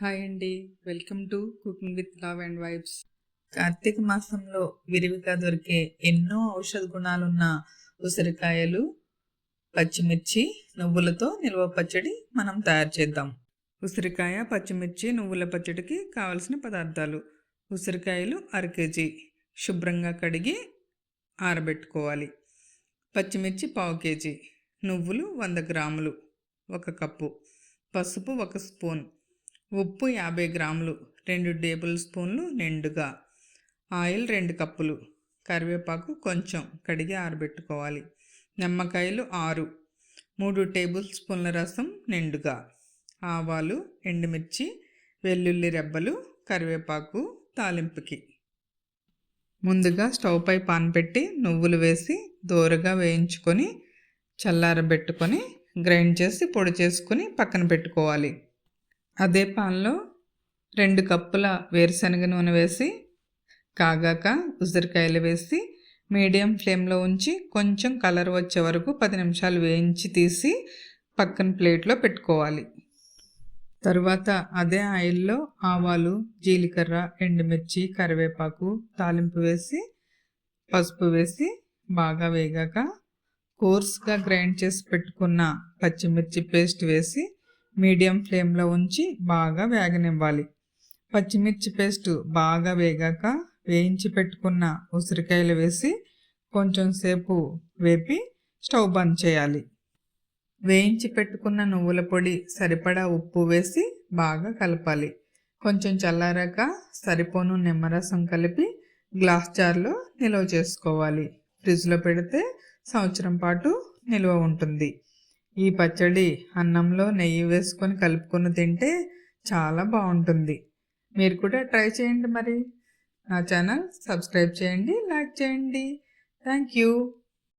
Hi అండి. Welcome to cooking with love and vibes. Kartika మాసంలో విరివిగా దొరికే ఎన్నో ఔషధ గుణాలున్న ఉసిరికాయలు పచ్చిమిర్చి నువ్వులతో నిల్వ పచ్చడి మనం తయారు చేద్దాం. ఉసిరికాయ పచ్చిమిర్చి నువ్వుల పచ్చడికి కావలసిన పదార్థాలు. ఉసిరికాయలు అర కేజీ. శుభ్రంగా కడిగి ఆరబెట్టుకోవాలి. పచ్చిమిర్చి పావు కేజీ. నువ్వులు వంద గ్రాములు. ఒక కప్పు. పసుపు ఒక స్పూన్. ఉప్పు యాభై గ్రాములు రెండు టేబుల్ స్పూన్లు నిండుగా ఆయిల్ రెండు కప్పులు కరివేపాకు కొంచెం కడిగి ఆరబెట్టుకోవాలి. నిమ్మకాయలు ఆరు మూడు టేబుల్ స్పూన్ల రసం నిండుగా ఆవాలు ఎండుమిర్చి వెల్లుల్లి రెబ్బలు కరివేపాకు తాలింపుకి. ముందుగా స్టవ్ పై పాన్ పెట్టి నువ్వులు వేసి దోరగా వేయించుకొని చల్లారబెట్టుకొని గ్రైండ్ చేసి పొడి చేసుకుని పక్కన పెట్టుకోవాలి. అదే పాన్లో రెండు కప్పుల వేరుశనగ నూనె వేసి కాగాక ఉసిరికాయలు వేసి మీడియం ఫ్లేమ్లో ఉంచి కొంచెం కలర్ వచ్చే వరకు పది నిమిషాలు వేయించి తీసి పక్కన ప్లేట్లో పెట్టుకోవాలి. తర్వాత అదే ఆయిల్లో ఆవాలు జీలకర్ర ఎండుమిర్చి కరివేపాకు తాలింపు వేసి పసుపు వేసి బాగా వేగాక కోర్స్గా గ్రైండ్ చేసి పెట్టుకున్న పచ్చిమిర్చి పేస్ట్ వేసి మీడియం ఫ్లేమ్లో ఉంచి బాగా వేగనివ్వాలి. పచ్చిమిర్చి పేస్ట్ బాగా వేగాక వేయించి పెట్టుకున్న ఉసిరికాయలు వేసి కొంచెం సేపు వేపి స్టవ్ బంద్ చేయాలి. వేయించి పెట్టుకున్న నువ్వుల పొడి సరిపడా ఉప్పు వేసి బాగా కలపాలి. కొంచెం చల్లారాక సరిపోను నిమ్మరసం కలిపి గ్లాస్ జార్లో నిల్వ చేసుకోవాలి. ఫ్రిడ్జ్లో పెడితే సంవత్సరం పాటు నిల్వ ఉంటుంది. ఈ పచ్చడి అన్నంలో నెయ్యి వేసుకొని కలుపుకొని తింటే చాలా బాగుంటుంది. మీరు కూడా ట్రై చేయండి మరి. నా ఛానల్ సబ్స్క్రైబ్ చేయండి లైక్ చేయండి. Thank you.